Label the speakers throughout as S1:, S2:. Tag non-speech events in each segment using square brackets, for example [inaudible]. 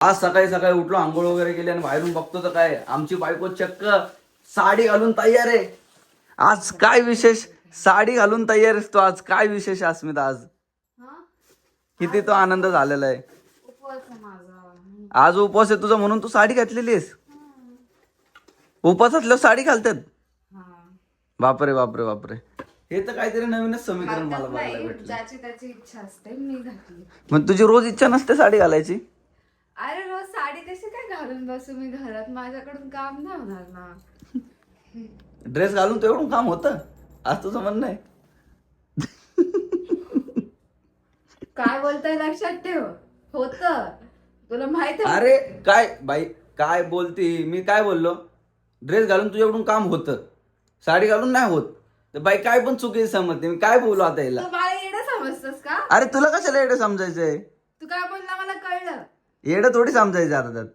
S1: आज सकाळी सकाळी उठलो आंघोळ वगैरे केली आणि बाहेरून बघतो तर काय आमची बायको चक्क साडी घालून तयार आहे. आज काय विशेष? साडी घालून तयार आहेस तू आज. काय विशेष अस्मिता आज? किती तो आनंद झालेला आहे. आज उपवास आहे तुझा म्हणून तू साडी घातलेली आहेस. उपवास असल्यावर साडी घालतात. बापरे बापरे बापरे. हे तर काहीतरी नवीनच समीकरण मला बघायला भेटलं.
S2: असते
S1: मग तुझी रोज इच्छा नसते साडी घालायची?
S2: अरे रोज साडी कशी काय घालून बसू मी घरात? माझ्याकडून काम नाही होणार ना.
S1: ड्रेस घालून तेवढं काम होतं. आज तुझं म्हणणं आहे.
S2: काय बोलताय लक्षात ठेव. होत. तुला माहीत आहे?
S1: अरे काय बाई काय बोलती? मी काय बोललो? ड्रेस घालून तुझ्याकडून काम होतं. साडी घालून नाही होत. तर बाई काय पण चुकीची समजते. मी काय बोलू आता याला?
S2: मला येणं समजतस का?
S1: अरे तुला कशाला येडं समजायचंय?
S2: तू काय बोलला मला कळलं?
S1: येडं थोडी समजायचं आता. त्यात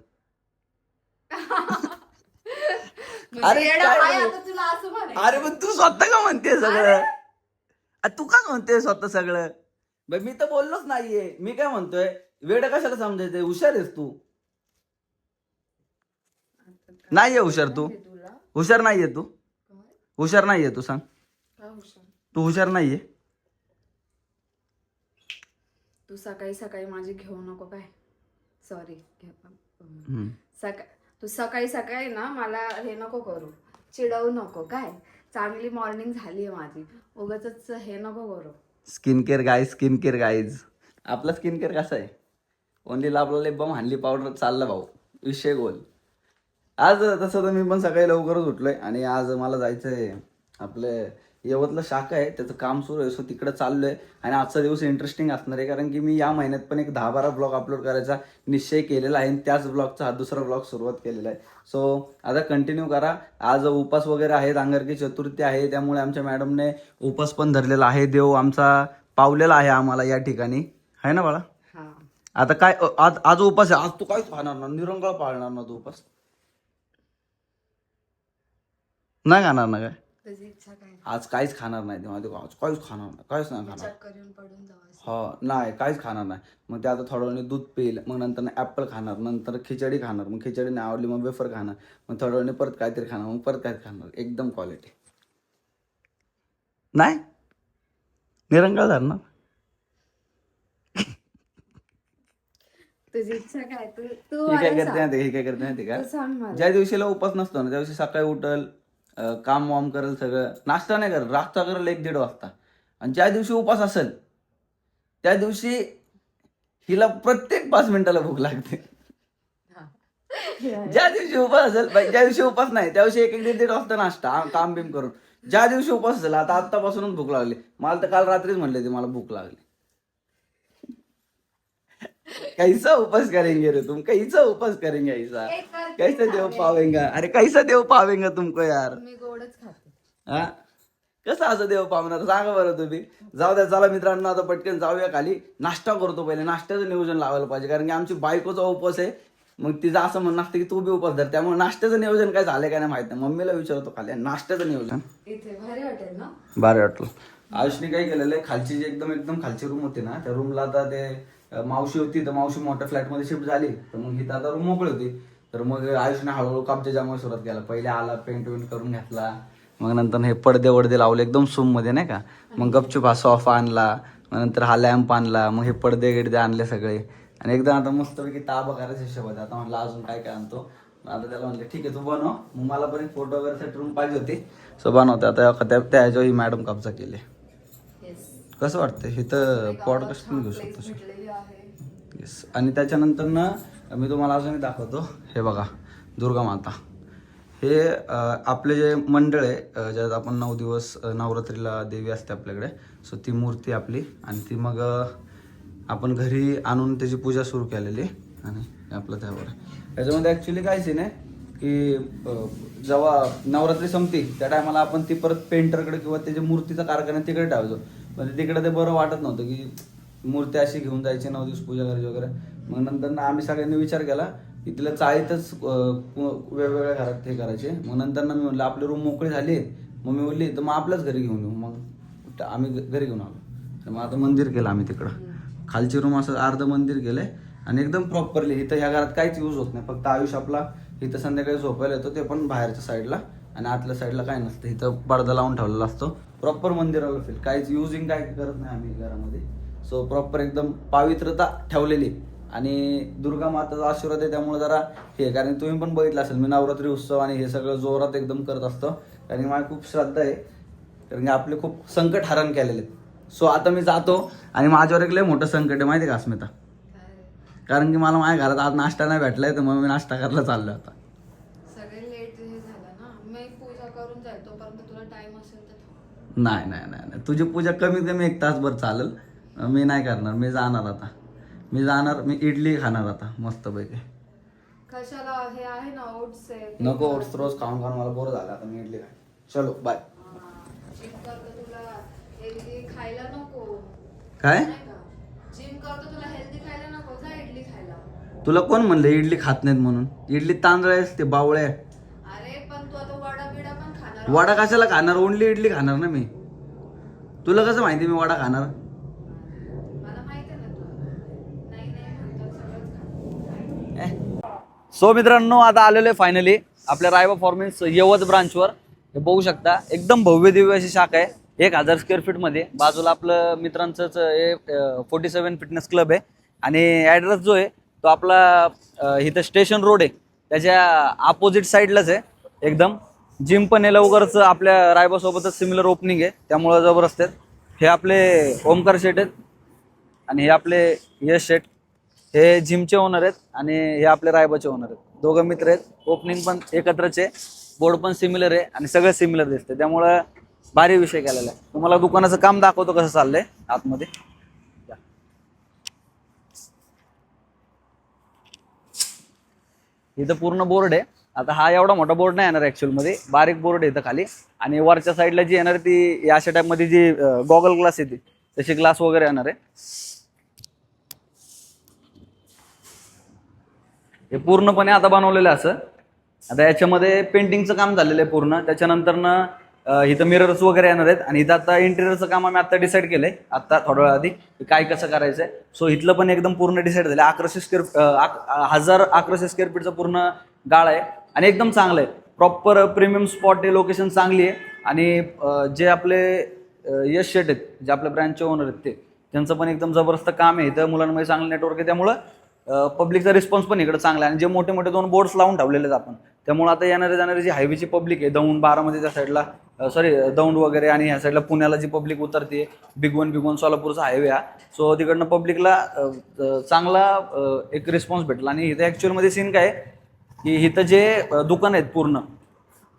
S2: म्हणजे
S1: अरे
S2: येडं
S1: काय
S2: आहे
S1: बोल-
S2: आता तुला असं म्हणायचं.
S1: अरे पण तू स्वतः का म्हणते सगळं? तू का म्हणते स्वतः सगळं? बाई मी तर बोललोच नाहीये. मी काय म्हणतोय? वेड कशाला समजायचंय? हुशार आहेस तू. नाहीये हुशार तू.
S2: तुला?
S1: हुशार नाहीये तू.
S2: काय?
S1: हुशार नाहीये तू सांग.
S2: काय हुशार?
S1: तू हुशार नाहीये.
S2: तू सकाळी सकाळी माझी घेऊ नको काय? सॉरी. सकाळ तू सकाळी सकाळी ना मला हे नको करू चिडवू नको काय? चांगली मॉर्निंग झाली आहे माझी. उगाच हे नको करू.
S1: Skin care guys skin care guys आपला स्किन केअर कसा आहे? ओनली लिप बाम हंडली पावडर चाललं भाऊ. विषय गोल. आज तसं तर मी पण सकाळी लवकरच उठलोय आणि आज मला जायचं आहे आपलं यवतला शाखा आहे त्याचं काम सुरू आहे. सो तिकडे चाललोय. आणि आजचा दिवस इंटरेस्टिंग असणार आहे. कारण की मी या महिन्यात पण एक दहा बारा ब्लॉग अपलोड करायचा निश्चय केलेला आहे. आणि त्याच ब्लॉगचा हा दुसरा ब्लॉग सुरुवात केलेला आहे. सो आता कंटिन्यू करा. आज उपास वगैरे आहेत. अंगारकी चतुर्थी आहे. त्यामुळे आमच्या मॅडमने उपास पण धरलेला आहे. देव आमचा पावलेला आहे आम्हाला या ठिकाणी. आहे ना बाळा?
S2: हा.
S1: आता काय आज आज उपास आहे. आज तू काहीच खाणार ना निरंगाळ पाळणार ना तू उपास. नाही खाणार ना काय?
S2: तुझी इच्छा काय?
S1: आज काहीच खाणार नाही. तेव्हा ते आज काहीच खाणार नाही. काहीच नाही खाणार.
S2: चक्कर येऊन पडून जाऊ
S1: हो नाही काहीच खाणार नाही. मग ते आता थोड्या वेळाने दूध पिईल मग नंतर ॲपल खाणार नंतर खिचडी खाणार मग खिचडी नाही आवडली मग वेफर खाणार मग थोड्या वेळाने परत काहीतरी खाणार मग परत काहीतरी खाणार. एकदम क्वालिटी नाही? निरंगाळ धरणार.
S2: तुझी इच्छा काय? तू तू
S1: ही काय करते
S2: सांग.
S1: माहिती ही काय करते माहिती का?
S2: तू सांग मला.
S1: ज्या दिवशीला उपास नसतो ना त्या दिवशी सकाळी उठल काम वाम करेल सगळं. नाश्ता नाही करत. रास्ता करेल एक दीड वाजता. आणि ज्या दिवशी उपास असेल त्या दिवशी हिला प्रत्येक पाच मिनिटाला भूक लागते. ज्या दिवशी उपास असेल ज्या दिवशी उपास नाही त्या दिवशी एक एक दीड दीड वाजता नाश्ता काम बिम करून. ज्या दिवशी उपास असेल आता आतापासूनच भूक लागली. मला तर काल रात्रीच म्हणले ते मला भूक लागली. कैसा उपास करेंगे रे तुम? कैसा उपास करेंगे ऐसा? कैसा देव पावेंगा? अरे कैसा देव पावेंगा तुमको यार?
S2: मी गोडच खाते.
S1: हा? कसं असं देव पावणार? सांगा बरं तुम्ही. जाऊ द्या चला मित्रांनो आता पटकन जाऊया खाली. नाश्ता करतो पहिले. नाश्त्याचं नियोजन लावायला पाहिजे. कारण की आमची बायकोचा उपवास आहे. मग तिचं असं म्हणणं असतं की तू बी उपवास धर. त्यामुळे नाश्त्याचं नियोजन काय झालं काय नाही माहीत नाही. मम्मीला विचारतो खाली. आणि नाश्त्याचं नियोजन.
S2: इथे भारी वाटेल ना?
S1: वाटलं आयुषने काय केलेलं आहे? खालची जी एकदम एकदम खालची रूम होती ना त्या रूमला आता ते मावशी होती तर मावशी मोठ्या फ्लॅटमध्ये शिफ्ट झाली. तर मग इथं आता रूम मोकळी होती. तर मग आयुषने हळूहळू जमा सुरुवात केला. पहिले आला पेंट वेंट करून घेतला. मग नंतर हे पडदे वडदे लावले एकदम सूममध्ये नाही का? मग गपचूप हा सोफा आणला. मग नंतर हा लॅम्प आणला. मग हे पडदे गिडदे आणले सगळे. आणि एकदम आता मस्तपैकी ताबा करायचा हिशोब होता आता म्हटलं अजून काय काय आणतो. आता त्याला म्हणलं ठीक आहे तू बनव. मग मला पण एक फोटो वगैरे रूम पाहिजे होती. सो बनवते आता त्या ही मॅडम कब्जा केली. कसं वाटतं हे तर पॉडकास्ट पण घेऊ शकतो? आणि त्याच्यानंतर ना मी तुम्हाला अजूनही दाखवतो. हे बघा दुर्गा माता. हे आपले जे मंडळ आहे ज्यात आपण नऊ दिवस नवरात्रीला देवी असते आपल्याकडे सो ती मूर्ती आपली. आणि ती मग आपण घरी आणून त्याची पूजा सुरू केलेली आणि आपलं त्यावर याच्यामध्ये ॲक्च्युली काय सीन आहे की जेव्हा नवरात्री संपती त्या टायमाला आपण ती परत पेंटरकडे किंवा त्याच्या मूर्तीचा कारखाना तिकडे ठेवायचो म्हणजे तिकडे ते बरं वाटत नव्हतं की मूर्ती अशी घेऊन जायची नऊ दिवस पूजा करायची वगैरे. मग नंतर ना आम्ही सगळ्यांनी विचार केला की तिला चाळीतच वेगवेगळ्या घरात हे करायचे. मग नंतर ना मी म्हणलं आपली रूम मोकळी झाली. मग मी बोलली तर मग आपल्याच घरी घेऊन येऊ. मग आम्ही घ- घरी घेऊन आलो. तर मग आता मंदिर केलं आम्ही तिकडं. खालची रूम असं अर्ध मंदिर केलंय आणि एकदम प्रॉपरली इथं ह्या घरात काहीच यूज होत नाही. फक्त आयुष आपला इथं संध्याकाळी झोपायला येतो ते पण बाहेरच्या साईडला आणि आतल्या साईडला काय नसतं. इथं पडदा लावून ठेवलेला असतो. प्रॉपर मंदिराला फील काहीच युजिंग काय करत नाही आम्ही घरामध्ये. सो प्रॉपर एकदम पावित्रता ठेवलेली. आणि दुर्गा माताचा आशीर्वाद आहे त्यामुळे जरा हे कारण तुम्ही पण बघितलं असेल मी नवरात्री उत्सव आणि हे सगळं जोरात एकदम करत असतो. कारण की माझी खूप श्रद्धा आहे. कारण की आपले खूप संकट हरण केलेले आहेत. सो आता मी जातो आणि माझ्यावर एक लय मोठं संकट आहे माहिती आहे का अस्मिता? कारण की मला माझ्या घरात आज नाश्ता नाही भेटलाय तर मग मी नाश्ता करायला चाललो आता. नाही नाही नाही. तुझी पूजा कमीत कमी एक तासभर चालेल. मी नाही करणार मी जाणार आता. मी जाणार मी इडली खाणार आता मस्तपैकी.
S2: कशाला? हे आहे ना ओट्स आहे.
S1: नको. ओट्स रोज खाऊन खाऊन मला बोर झालं आता मी इडली खाय चलो बाय
S2: जिम करतो तुला. हेल्दी खायला नको.
S1: काय?
S2: नाही का? जिम करतो तुला हेल्दी खायला नको. जा इडली खायला.
S1: तुला कोण म्हणलं इडली खात नाहीत म्हणून? इडली तांदूळ आहेस ते बावळे. आहे.
S2: अरे पण तू आता वडा बिडा पण खाणार
S1: वडा कशाला खाणार? ओनली इडली खाणार ना मी. तुला कसं माहिती मी वडा खाणार
S2: मला माहिती आहे ना तू नाही नाही म्हणतात सगळंच खाणार.
S1: सो मित्रांनो आता आलेलो आहे फायनली आपल्या रायबा फॉर्मेन्स यवत ब्रांचवर हे बघू शकता एकदम भव्य दिव्य अशी शाखा आहे. एक हजार स्क्वेअर फीटमध्ये बाजूला आपलं मित्रांचंच हे फोर्टी सेवन फिटनेस क्लब आहे. आणि ॲड्रेस जो आहे तो आपला इथं स्टेशन रोड आहे. त्याच्या अपोजिट साईडलाच आहे एकदम. जिम पण आहे लवकरच आपल्या रायबासोबतच सिमिलर ओपनिंग आहे. त्यामुळं जबरदस्त आहेत. हे आपले ओमकार शेट आहेत. आणि हे आपले यश शेट हे जिमचे ओनर आहेत आणि हे आपले रायबाचे ओनर आहेत. दोघं मित्र आहेत. ओपनिंग पण एकत्रच आहे. बोर्ड पण सिमिलर आहे आणि सगळं सिमिलर दिसते त्यामुळं भारी विषय केलेला आहे. तुम्हाला दुकानाचं काम दाखवतो कसं चाललंय आतमध्ये. इथं पूर्ण बोर्ड आहे. आता हा एवढा मोठा बोर्ड नाही येणार ऍक्च्युअलमध्ये. बारीक बोर्ड आहे इथं खाली. आणि वरच्या साईडला जी येणार ती अशा टाईपमध्ये जी गॉगल ग्लास येते तशी ग्लास वगैरे येणार आहे. हे पूर्णपणे आता बनवलेलं असं. आता याच्यामध्ये पेंटिंगचं काम झालेलं आहे पूर्ण. त्याच्यानंतर ना इथं मिरर्स वगैरे येणार आहेत. आणि इथं आता इंटेरियरचं काम आम्ही आता डिसाईड केलंय. आत्ता थोड्या वेळा आधी काय कसं करायचं आहे सो इथलं पण एकदम पूर्ण डिसाईड झालं अकराशे स्क्वेअर हजार अकराशे स्क्वेअर फीटचं पूर्ण गाळ आहे. आणि एकदम चांगलं आहे. प्रॉपर प्रीमियम स्पॉट आहे. लोकेशन चांगली आहे. आणि जे आपले यश शेट आहेत जे आपल्या ब्रँचचे ओनर आहेत ते त्यांचं पण एकदम जबरदस्त काम आहे. इथं मुलांमध्ये म्हणजे चांगलं नेटवर्क आहे. त्यामुळं पब्लिकचा रिस्पॉन्स पण इकडे चांगला आहे. आणि जे मोठे मोठे दोन बोर्ड्स लावून ठेवलेले आहेत आपण त्यामुळे आता येणारे जाणारे जी हायवेची पब्लिक आहे दौंड बारामध्ये त्या साईडला सॉरी दौंड वगैरे आणि ह्या साईडला पुण्याला जी पब्लिक उतरते बिग वन बिग वन सोलापूरचा हायवे हा. सो तिकडनं पब्लिकला चांगला एक रिस्पॉन्स भेटला. आणि इथं ॲक्च्युअलमध्ये सीन काय की इथं जे दुकान आहेत पूर्ण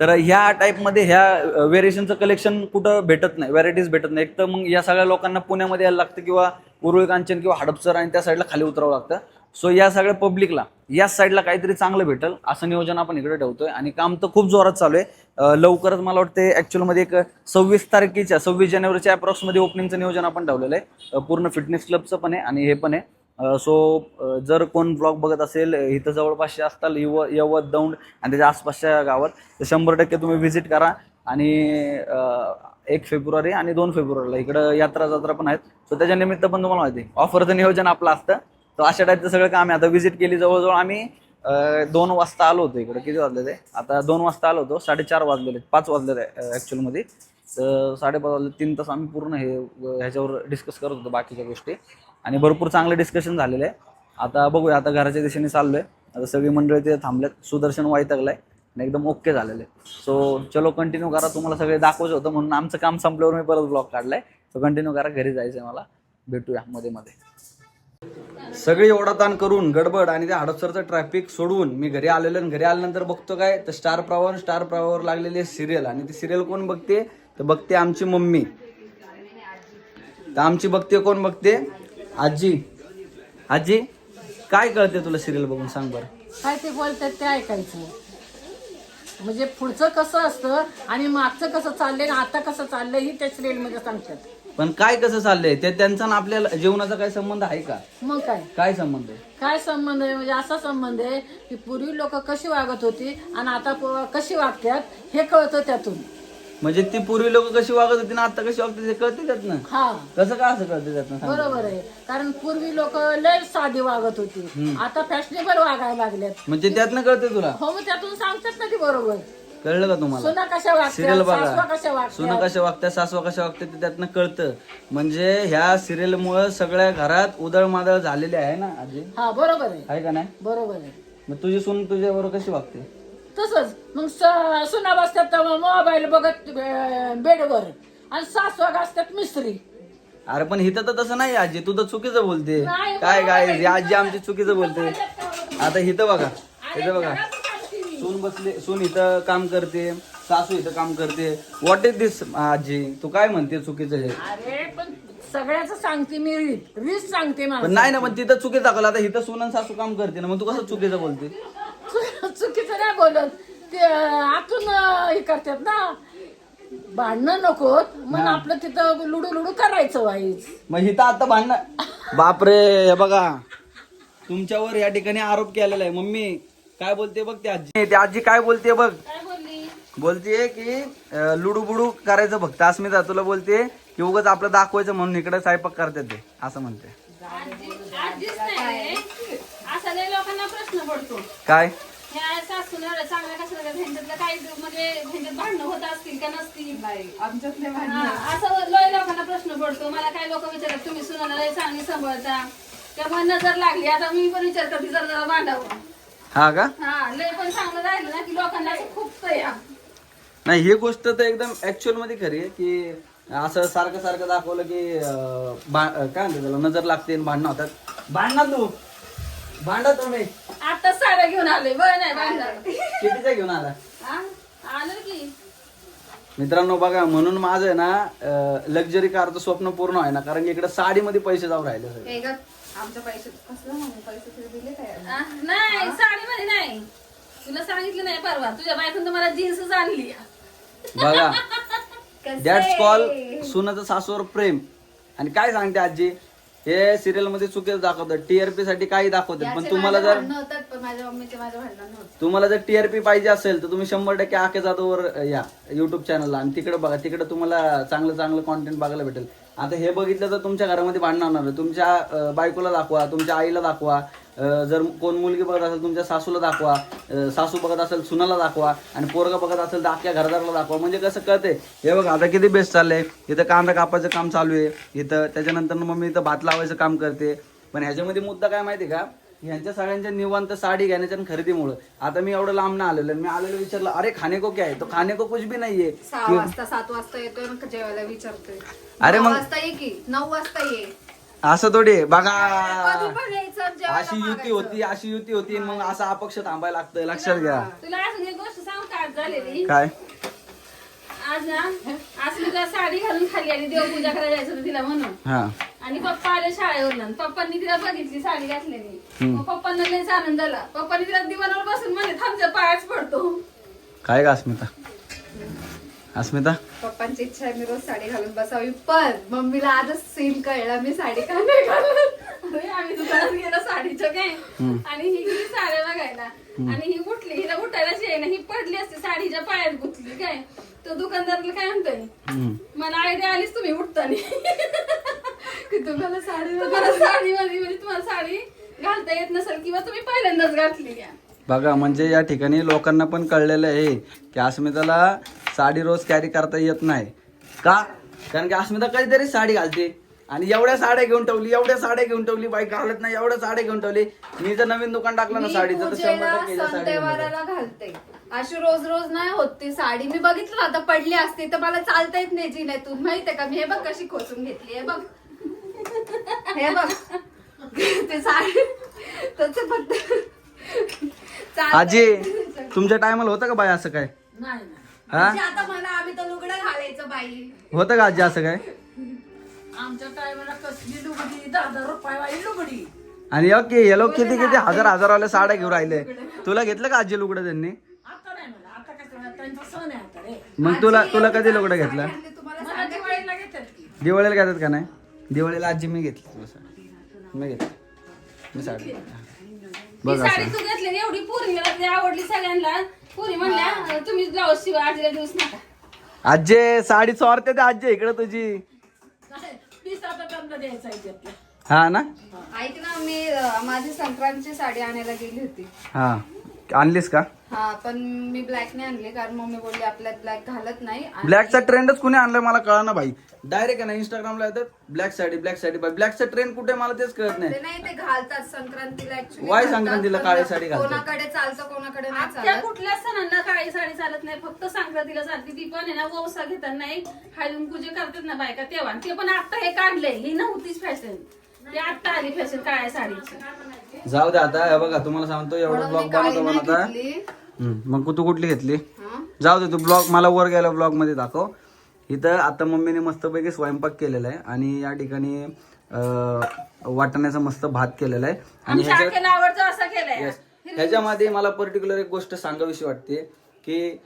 S1: तर ह्या टाईपमध्ये ह्या व्हेरिएशनचं कलेक्शन कुठं भेटत नाही व्हरायटीज भेटत नाही. एक तर मग या सगळ्या लोकांना पुण्यामध्ये यायला लागतं किंवा उरुळ कांचन किंवा हडपसर आणि त्या साईडला खाली उतरावं लागतं. सो या सगळ्या पब्लिकला या साईडला काहीतरी चांगलं भेटेल असं नियोजन आपण इकडे ठेवतोय. आणि काम तर खूप जोरात चालू आहे. लवकरच मला वाटते ॲक्च्युअलमध्ये एक सव्वीस तारखेच्या सव्वीस जानेवारीच्या अप्रॉक्समध्ये ओपनिंगचं नियोजन आपण ठेवलेलं आहे. पूर्ण फिटनेस क्लबचं पण आहे आणि हे पण आहे. सो जर कोण ब्लॉग बघत असेल इथं जवळपासचे असताल युव यवत दौंड आणि त्याच्या आसपासच्या गावात तर शंभर टक्के तुम्ही व्हिजिट करा. आणि एक फेब्रुवारी आणि दोन फेब्रुवारीला इकडं यात्रा जत्रा पण आहेत. सो त्याच्या निमित्त पण तुम्हाला माहिती आहे. ऑफरचं नियोजन आपलं असतं. तर अशा टाईपचं सगळं काम आहे. आता व्हिजिट केली जवळजवळ आम्ही दोन वाजता आलो होतो इकडे. किती वाजले ते? आता दोन वाजता आलो होतो. साडेचार वाजलेले. पाच वाजलेले ॲक्च्युअलमध्ये तर साडेपाच वाजले. तीन तास आम्ही पूर्ण हे ह्याच्यावर डिस्कस करत होतो बाकीच्या गोष्टी. आणि भरपूर चांगलं डिस्कशन झालेलं. आहे आता बघूया. आता घराच्या दिशेने चाललोय. आता सगळी मंडळी तिथे थांबलेत सुदर्शन वैतागलाय. आणि एकदम ओके झालेलं. आहे सो चलो कंटिन्यू करा. तुम्हाला सगळे दाखवायचं होतं म्हणून आमचं काम संपल्यावर मी परत ब्लॉग काढलाय. सो कंटिन्यू करा. घरी जायचं आहे मला. भेटूया. मध्ये मध्ये. सगळी ओढाताण करून गडबड आणि त्या हडपसरचं ट्रॅफिक सोडून मी घरी आलेलो आणि घरी आल्यानंतर बघतो काय तर स्टार प्रवाह स्टार प्रवाहवर लागलेली सिरियल आणि ती सिरियल कोण बघते? तर बघते आमची मम्मी. तर आमची बघते कोण बघते? आजी. आजी काय कळते तुला सिरियल बघून? सांग बरं.
S3: काय ते बोलतात ते ऐकायचं. म्हणजे पुढचं कसं असतं आणि मागचं कसं चाललंय आणि आता कसं चाललंय ही त्या सिरियलमध्ये सांगतात.
S1: पण काय कसं चाललंय? ते त्यांचा आणि आपल्या जीवनाचा काय संबंध आहे का?
S3: मग काय?
S1: काय संबंध आहे?
S3: काय संबंध आहे? म्हणजे असा संबंध आहे की पूर्वी लोक कशी वागत होती आणि आता कशी वागतात हे कळतं त्यातून.
S1: म्हणजे ती पूर्वी लोक कशी वागत होती ना आता कशी वागते ते कळते त्यात ना
S3: हा.
S1: कसं का असं कळते त्यात ना
S3: बरोबर आहे. कारण पूर्वी लोक लय साधी वागत होती. आता फॅशनेबल वागायला लागल्यात.
S1: म्हणजे त्यातनं कळते तुला?
S3: हो मग त्यातून सांगतात ना ती बरोबर.
S1: कळलं का तुम्हाला?
S3: कशा
S1: सिरियल
S3: वागतात सासवा
S1: बघा सुना
S3: वागतात
S1: कशा वागतात सासवा कशा वागतात ते त्यातनं कळतं. म्हणजे ह्या सिरियल मुळे सगळ्या घरात उदळ मादळ झालेली आहे ना आजी?
S3: हा बरोबर आहे.
S1: आहे का नाही?
S3: बरोबर आहे.
S1: मग तुझी सून तुझ्या बरोबर कशी वागते?
S3: तसंच. मग स- सुना बसतात मोबाईल बघत अं, बेडवर. आणि सासवा असतात मिस्त्री.
S1: अरे पण इथं तर तसं नाही आजी. तू तर चुकीचं बोलते.
S3: नाही,
S1: काय
S3: बरोबर
S1: काय
S3: आहे.
S1: आजी आमची चुकीचं बोलते. आता इथं बघा. इथं बघा. सून बसले सून इथं काम करते सासू इथं काम करते. व्हॉट इज दिस आजी? तू काय म्हणते चुकीचं हे?
S3: अरे पण सगळ्याच सांगते मी रीत रीत सांगते
S1: पण
S3: मला
S1: नाही ना पण तिथं चुकी दाखवलं. आता इथं सून आणि सासू काम करते ना मग तू कसं चुकीचं बोलते?
S3: चुकीचं नाही बोलत. ते आतून अं, हे करतात ना भांडणं नको मग आपलं तिथं लुडू लुडू करायचं वाईच
S1: मग इथं आता भांडणं [laughs] बापरे हे बघा. तुमच्यावर या ठिकाणी आरोप केलेला आहे. मम्मी काय बोलते बघ ते आजी. ते आजी काय बोलते बघ?
S3: काय बोलली?
S1: बोलते की लुडू बुडू करायचं फक्त. अस्मिता तुला बोलते की उगाच आपलं दाखवायचं म्हणून इकडे स्वयंपाक करते ते. असं म्हणते.
S4: आजीच नाही असा लय लोकांना प्रश्न पडतो.
S1: काय?
S4: सासून एवढ्या चांगल्या काही म्हणजे भेंडत भांडणं होत असतील का नसतील?
S2: नाही आमच्यातले
S4: हा, असं लोकांना प्रश्न पडतो. मला काय लोक विचारतात तुम्ही सुनाला चांगली सांभाळता? त्यामुळे नजर लागली. आता मी पण विचार करते जर जरा भांडावं.
S1: हा का?
S4: हा लय पण चांगलं राहिलं ना की लोकांना असं खूप या
S1: नाही ही गोष्ट तर एकदम ऍक्च्युअलमध्ये खरी आहे की असं सारखं सारखं दाखवलं की अं, भा- अं, काय म्हणते त्याला नजर लागते आणि भांडणं होतात. भांडणा तू? भांडा तुम्ही?
S4: आता साड्या घेऊन आले बरं नाही
S1: कितीचा घेऊन आला?
S4: आलं की.
S1: मित्रांनो बघा म्हणून माझं आहे ना लक्झरी कारचं स्वप्न पूर्ण आहे ना कारण की इकडे साडीमध्ये पैसे जाऊ राहिले. सगळे
S2: हे ग, आमच्या पैसे कसलं म्हणून पैसे तरी दिले काय
S4: आ, नाही साडीमध्ये नाही. तुला सांगितलं नाही परवा. तुझ्या बायकून तुम्हाला जीन्सच आणली.
S1: बघा दॅट्स कॉल सुनाचं सासूवर प्रेम. आणि काय सांगते आजी? हे सिरियलमध्ये चुकीचं दाखवतात टीआरपी साठी काही दाखवतात पण तुम्हाला जर
S2: भांडणं होतात पण माझ्या मम्मीचे माझे भांडण नव्हतं.
S1: तुम्हाला जर टीआरपी पाहिजे असेल तर तुम्ही शंभर टक्के आके जाधववर या युट्यूब चॅनलला आणि तिकडे बघा तिकडे तुम्हाला चांगलं चांगलं कॉन्टेंट बघायला भेटेल. आता हे बघितलं तर तुमच्या घरामध्ये भांडणार होणार नाही. तुमच्या बायकोला दाखवा तुमच्या आईला दाखवा जर कोण मुलगी बघत असेल तुमच्या सासूला दाखवा सासू बघत असेल सुनाला दाखवा आणि पोरगा बघत असेल तर अख्ख्या घरदाराला दाखवा. म्हणजे कसं कळते हे बघ आता किती बेस्ट चाललंय. इथं कांदा कापायचं काम चालू आहे. इथं त्याच्यानंतर मम्मी इथं भात लावायचं काम करते. पण ह्याच्यामध्ये मुद्दा काय माहिती का? यांच्या सगळ्यांच्या निवांत साडी घेण्याच्या आणि खरेदीमुळं. आता मी एवढं लांब ना आलेलो. मी आलेलो विचारलं अरे खाणे को क्या आहे. तो खाणे को कुछ भी नाहीये.
S2: सहा वाजता सात वाजता येतोय ना जेवायला विचारतोय.
S1: अरे
S2: नऊ
S1: मग-
S2: वाजता ये की नऊ वाजता ये.
S1: असं थोडी आहे.
S2: कधी
S1: बघा
S2: पण यायचं आणि जेवायला
S1: अशी युती
S2: मागायचं.
S1: होती अशी युती होती. मग असा अपक्ष थांबायला लागतंय. लक्षात घ्या.
S4: तुला अजून एक गोष्ट सांगू का? आज झालेली.
S1: काय?
S4: आज ना आज मी तुला साडी घालून खाली आणि देवपूजा करायला जायचं होतं तिला म्हणून.
S1: हा.
S4: आणि पप्पा आले शाळेवरून. पप्पांनी तिला बघितली साडी घातलेली. मग पप्पांना लयच आनंद झाला. पप्पांनी तिला दिवाणावर बसून म्हणे थांबच्या पायाच पडतो.
S1: काय का अस्मिता? अस्मिता?
S2: पप्पांची इच्छा आहे मी रोज साडी घालून बसावी पण मम्मीला आजच सीन कळला मी साडी का नाही घालत?
S4: अरे, आम्ही दुकानात गेलो साडीचं काय आणि ही गेली साड्या बघायला. आणि ही उठली हिला उठायलाच येईना. ही पडली असते साडीच्या पायात गुतली काय? तो दुकानदाराला काय म्हणतोय. मला आयडिया आलीच तुम्ही उठताना.
S2: की [laughs] तुम्हाला साडी
S4: तुम्हाला साडी मध्ये म्हणजे तुम्हाला साडी घालता येत नसेल किंवा तुम्ही पहिल्यांदाच घातली या
S1: बघा म्हणजे या ठिकाणी लोकांना पण कळलेलं आहे की अस्मिताला साडी रोज कॅरी करता येत नाही. का? कारण की अस्मिता कधीतरी साडी घालते. आणि एवढ्या साड्या घेऊन ठेवली एवढ्या साड्या घेऊन ठेवली बाई घालत नाही एवढ्या साड्या घेऊन ठेवली. मी जर नवीन दुकान टाकलं ना साडीचं तर शंभर टक्के साडी घेऊन येते.
S2: त्योहाराला घालते. अशी रोज रोज नाही होत ती साडी. मी बघितलं ना आता पडली असती तर मला चालता येत नाही जिन्यातून. माहितीये का? मी हे बघ कशी खोचून घेतली हे बघ. हे बघ. ते साडी त्याच फक्त चालता
S1: आजी. तुमच्या टायमाला होतं का बाई असं काय?
S3: नाही नाही.
S1: हा?
S2: म्हणजे आता मला आम्ही तर लुगडं घालायचं बाई.
S1: होतं का आजी असं काय?
S3: आमच्या टायमाला कसली लुगडी? दहा दहा रुपयावाली लुगडी.
S1: आणि ओके हे लोक किती किती हजार हजारवाल्या साड्या घेऊन राहिले. तुला घेतलं का आजी लुगडं त्यांनी?
S3: आता नाही मला आता कसं त्यांचा सण आहे आता रे.
S1: मग तुला तुला कधी लुगडं घेतलं?
S2: आणली तुम्हाला
S3: मला
S2: सांगा.
S3: दिवाळीला घेतात की.
S1: दिवाळीला घेतात का नाही? दिवाळीला आजी मी घेतली तुला साडी. मी घेतली. मी साडी.
S4: ही.
S1: बघ
S4: साडी
S1: असं.
S4: तू घेतली एवढी पोरीला ती आवडली सगळ्यांना. पोरी म्हणल्या तुम्ही ब्लाऊज शिवा आजीला दिवस नका.
S1: आजे साडी चोरते ते आजे इकडे तुझी. हा ना?
S2: ऐक ना मी अं, माझी संक्रांतची साडी आणायला गेली होती.
S1: हा. आणलीस का?
S2: हा पण मी ब्लॅक नाही आणली कारण मम्मी बोलली आपल्यात ब्लॅक घालत नाही. आणि-
S1: ब्लॅकचा ट्रेंडच कुणी आणलाय मला कळा ना भाई. डायरेक्ट आहे ना इंस्टाग्रामला येतात ब्लॅक साडी ब्लॅक साडी ब्लॅकचा ट्रेंड कुठे आहे मला तेच कळत नाही.
S2: ते नाही ते घालतात संक्रांतीला
S1: Why
S2: घालतात,
S1: संक्रांतीला काळी साडी घालतात?
S2: कोणाकडे चालतं कोणाकडे नाही
S4: त्या
S2: चालत.
S4: कुठल्याच सणांना काळी साडी चालत नाही? फक्त संक्रांतीला चालते ती पण आहे ना वौसा घेताना एक हळून पूजा करतात ना बायका तेव्हा. ते पण आता हे काढले ही नव्हतीच फॅशन ती आता आली फॅशन काळ्या साडीची.
S1: जाऊ दे आता. हे बघा तुम्हाला सांगतो एवढं ब्लॉग बनवतो बनवता मग तू कुठली घेतली?
S2: हा?
S1: जाऊ दे तू ब्लॉग मला वर गेला ब्लॉगमध्ये दाखव. इथं आता मम्मीने मस्तपैकी स्वयंपाक केलेला आहे आणि या ठिकाणी अं, वाटाण्याचा मस्त भात केलेला आहे. आणि. ह्याच्यामध्ये मला पर्टिक्युलर एक गोष्ट सांगावीशी वाटते की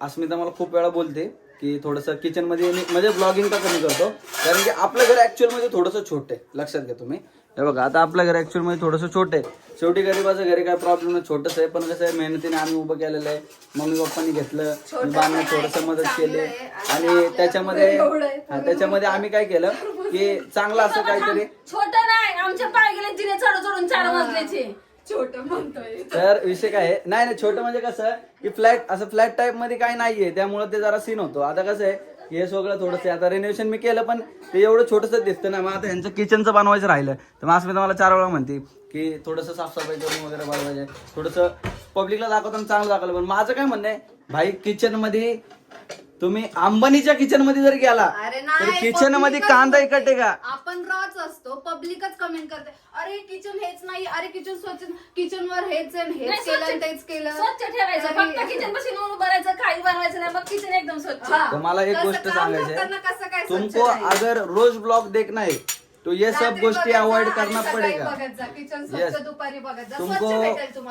S1: अस्मिता मला खूप वेळा बोलते की थोडंसं किचनमध्ये मी- म्हणजे ब्लॉगिंग का कमी करतो. कारण की आपलं घर ऍक्च्युअलमध्ये थोडंसं छोट आहे. लक्षात घ्या तुम्ही. हे बघा आता आपलं घर ऍक्च्युअलमध्ये थोडंसं छोट आहे. शेवटी गरीबाचं घरी काय प्रॉब्लेम नाही छोटंच आहे पण कसं आहे मेहनतीने आम्ही उभं केलेलं आहे. मम्मी पप्पांनी घेतलं बांधण्यात थोडंसं मदत केली. आणि त्याच्यामध्ये हा, त्याच्यामध्ये आम्ही काय केलं की चांगलं असं काहीतरी
S4: छोट नाही आमच्या पाय गेले जिने चढ चढून चार
S2: म्हणतोय.
S1: तर विषय काय आहे? नाही नाही छोटं म्हणजे कसं की फ्लॅट असं फ्लॅट टाईपमध्ये काही नाहीये त्यामुळे ते जरा सीन होतो. आता कसं आहे हे सगळं थोडंसं आता रेनोव्हेशन मी केलं पण ते एवढं छोटंसं दिसतं ना मग आता ह्यांचं किचनचं बनवायचं राहिलं. तर मग अस मी तुम्हाला चार वेळा म्हणते की थोडंसं साफसफाई करून वगैरे बनवायचं थोडंसं पब्लिकला दाखवताना चांगलं दाखवलं. पण माझं काय म्हणणं आहे भाई किचनमध्ये तुम्ही अंबानीच्या किचनमध्ये जर गेला
S2: अरे
S1: तर
S2: नाही किचनमध्ये
S1: कांदा
S2: बोलते.
S1: इकटे का
S2: आपण रॉच असतो पब्लिकच कमेंट करते अरे किचन हेच नाही अरे किचन स्वच्छ किचन वर हेच आहे, हेच
S4: नाही,
S2: केलं तेच केलं
S4: स्वच्छ ठेवायचं
S2: अरे,
S4: फक्त किचन पाशी भरायचं काही बनवायचं नाही मग किचन एकदम स्वच्छ
S2: हा.
S1: तो मला एक
S2: कसं
S1: गोष्ट
S2: काम
S1: सांगायची
S2: करताना कसं काय स्वच्छ
S1: तुमको
S2: राहील?
S1: अगर रोज ब्लॉग देखना है तो ये सब गोष्टी अवॉइड करना पड़ेगा.
S2: जा
S1: तुमको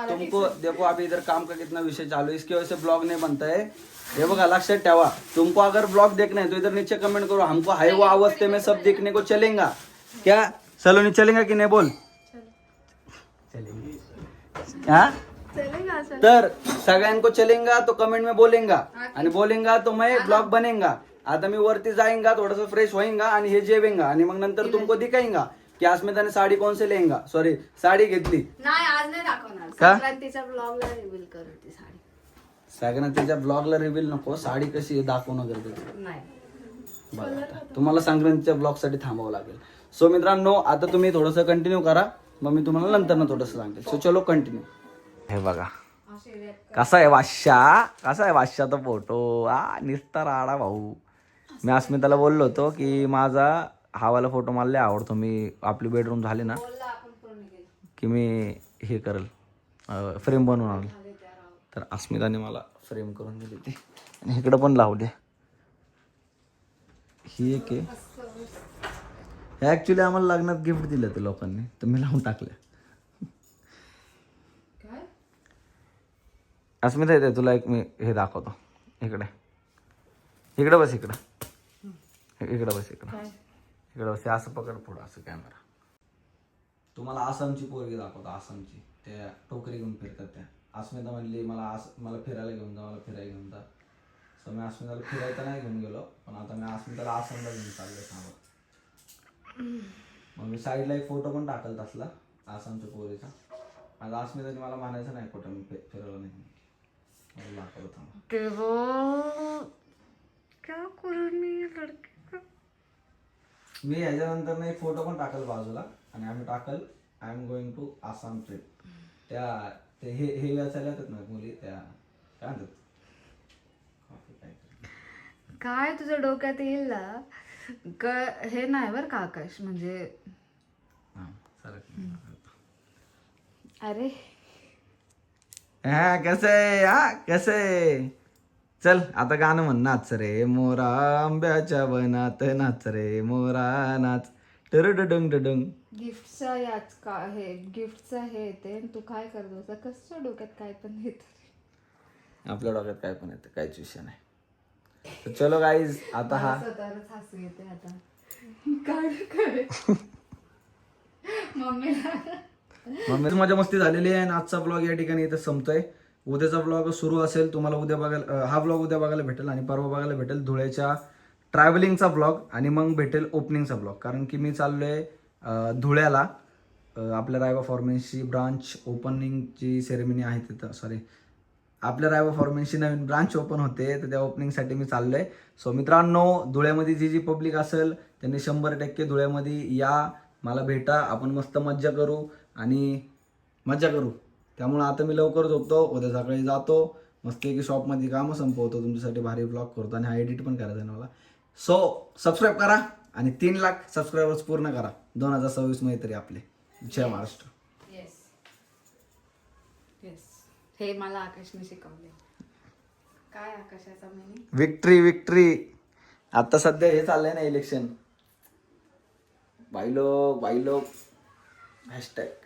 S1: तुमको. देखो अभी इधर काम का कितना विषय चालू है इसकी वजह से ब्लॉग नहीं बनता है। ये बघा लक्षात ठेवा। तुमको अगर ब्लॉग देखना है तो इधर नीचे कमेंट करो हमको हाई वो अवस्थे में सब देखने को चलेगा। क्या? सलोनी चलेगा कि नहीं? बोल। हाँ?
S2: चलेगा, चलेगा.
S1: तर सगळ्यांको चलेगा तो कमेंट में बोलेगा. आणि बोलेगा तो मैं ब्लॉग बनेगा. आता मी वरती जाएंगा थोड़ा फ्रेश होएगा आणि हे जेवेंगा. आणि मग नंतर तुमको दिखाएगा की अस्मिताने साडी कौन से लेंगा सॉरी साडी घेतली.
S2: नाही आज नाही दाखवणार.
S1: का?
S2: संक्रांतीच्या ब्लॉगला रिव्हील करू ती साडी.
S1: संक्रांतीच्या ब्लॉगला रिव्हील नको. साडी कशी आहे दाखवणं गरजेचं
S2: नाही.
S1: आता. तुम्हाला संक्रांतीच्या ब्लॉगसाठी थांबावं लागेल. सो मित्रांनो आता तुम्ही थोडंसं कंटिन्यू करा. मग मी तुम्हाला नंतर थोडस सांगते. सो चलो कंटिन्यू हे बघा. कसा आहे वाश्या कसा आहे वाश्याचा फोटो आ निस्ता राडा भाऊ. मी अस्मिताला बोललो होतो की माझा हा वाला फोटो मला लय आवडतो. मी आपली बेडरूम झाली ना की मी हे करेल फ्रेम बनवून आणलं. तर अस्मिताने मला फ्रेम करून दिली ती. आणि इकडं पण लावले ही एक आहे. ऍक्च्युली आम्हाला लग्नात गिफ्ट दिलं ते लोकांनी. तर मी लावून टाकलं अस्मिता येते तुला एक मी हे दाखवतो. इकडे. इकडे बस इकडं. इकडे बस इकडं. इकडे बस असं पकड पुढं असं कॅमेरा तुम्हाला आसामची पोरगी दाखवतो आसामची. त्या टोकरी घेऊन फिरतात त्या. अस्मिता म्हणली मला आस मला फिरायला घेऊन जा मला फिरायला घेऊन जा. सो मी अस्मिताला फिरायला नाही घेऊन गेलो पण आता मी अस्मिताला आसामला घेऊन चाललोय सांगा मग मी साईडला एक फोटो पण टाकल तसला आसामच्या पोरीचा. आता अस्मिताने मला मानायचं नाही कुठं मी फिरवलं नाही मला दाखवलं थांबा. मी ह्याच्यानंतर एक फोटो पण टाकल बाजूला आणि आम्ही टाकल I am going to Assam trip त्या ते हे हे वाचायला येतात ना मुली त्या काय म्हणतात? काहीतरी.
S2: काय तुझ्या डोक्यात येईल ना? क- हे नाही बर का आकाश म्हणजे
S1: हां सरक
S2: अरे.
S1: हा कसं आहे? हा कसं आहे? चल आता गाणं म्हण. नाच रे मोरा आंब्याच्या वनात. नाच रे मोरा नाच. टरडडंग डडंग
S2: गिफ्टचा याच का हे गिफ्टचा हे येते तू काय करत होता? कसच्या डोक्यात काय पण येत
S1: आपल्या डोक्यात काय पण येतं काहीच विषय नाही. तर चलो गाईज आता हा.
S2: स्वतःच हसू येते आता. काय करे मम्मीला.
S1: मग मजा मस्ती झालेली आहे आणि आजचा ब्लॉग या ठिकाणी इथं संपतोय. उद्याचा ब्लॉग सुरू असेल तुम्हाला उद्या बघायला हा ब्लॉग उद्या बघायला भेटेल आणि परवा बघायला भेटेल धुळ्याच्या ट्रॅव्हलिंगचा ब्लॉग आणि मग भेटेल ओपनिंगचा ब्लॉग कारण की मी चाललो आहे धुळ्याला. आपल्या रायबा फॉर्मेन्सची ब्रांच ओपनिंगची सेरेमनी आहे तिथं सॉरी आपल्या रायबा फॉर्मेन्सची नवीन ब्रांच ओपन होते तर त्या ओपनिंगसाठी मी चाललो आहे सो मित्रांनो धुळ्यामध्ये जी जी पब्लिक असेल त्यांनी शंभर टक्के धुळ्यामध्ये या. मला भेटा आपण मस्त मज्जा करू आणि मज्जा करू. त्यामुळे आता मी लवकर झोपतो उद्या सकाळी जातो. मस्त की शॉपमध्ये कामं संपवतो तुमच्यासाठी भारी ब्लॉग करतो आणि हा एडिट पण करायचा आहे मला. सो सबस्क्राईब करा आणि तीन लाख सबस्क्रायबर्स पूर्ण करा. दोन हजार सव्वीसमध्ये तरी आपले. जय महाराष्ट्र.
S2: येस येस हे मला आकाशने शिकवले. काय आकाशाचा मिनिंग
S1: विक्ट्री विक्ट्री आता सध्या हे चाललंय ना इलेक्शन बायलो बायलो हॅशटॅग